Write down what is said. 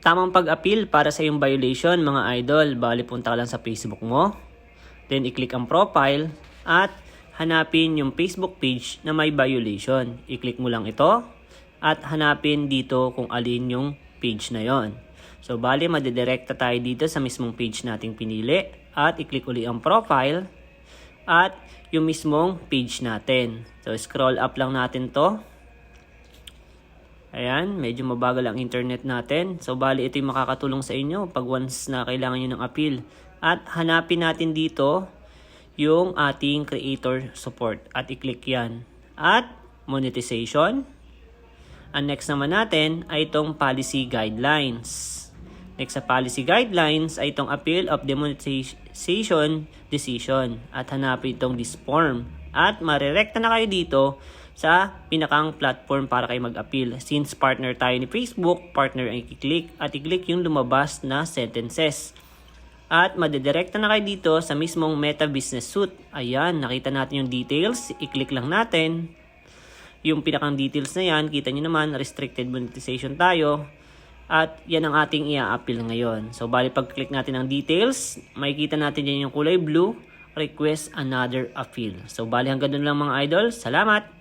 tamang pag-appeal para sa iyong violation mga idol. Bali punta ka lang sa Facebook mo. Then i-click ang profile at hanapin yung Facebook page na may violation. I-click mo lang ito at hanapin dito kung alin yung page na yon. So bali madidirekta tayo dito sa mismong page nating pinili at i-click uli ang profile at yung mismong page natin. So scroll up lang natin to. Ayan, medyo mabagal ang internet natin. So, bali ito yung makakatulong sa inyo pag once na kailangan nyo ng appeal. At hanapin natin dito yung ating creator support. At i-click yan. At monetization. Ang next naman natin ay itong policy guidelines. Next sa policy guidelines ay itong appeal of demonetization decision. At hanapin itong this form. At marirekta na kayo dito sa pinakang platform para kayo mag-appeal. Since partner tayo ni Facebook, partner ang i-click at i-click yung lumabas na sentences. At madidirekta na kayo dito sa mismong Meta Business Suite. Ayan, nakita natin yung details. I-click lang natin. Yung pinakang details na yan, kita nyo naman, restricted monetization tayo. At yan ang ating i-appeal ngayon. So, bali pag-click natin ang details, makikita natin yan yung kulay blue, request another appeal. So, bali hanggang doon lang mga idol. Salamat!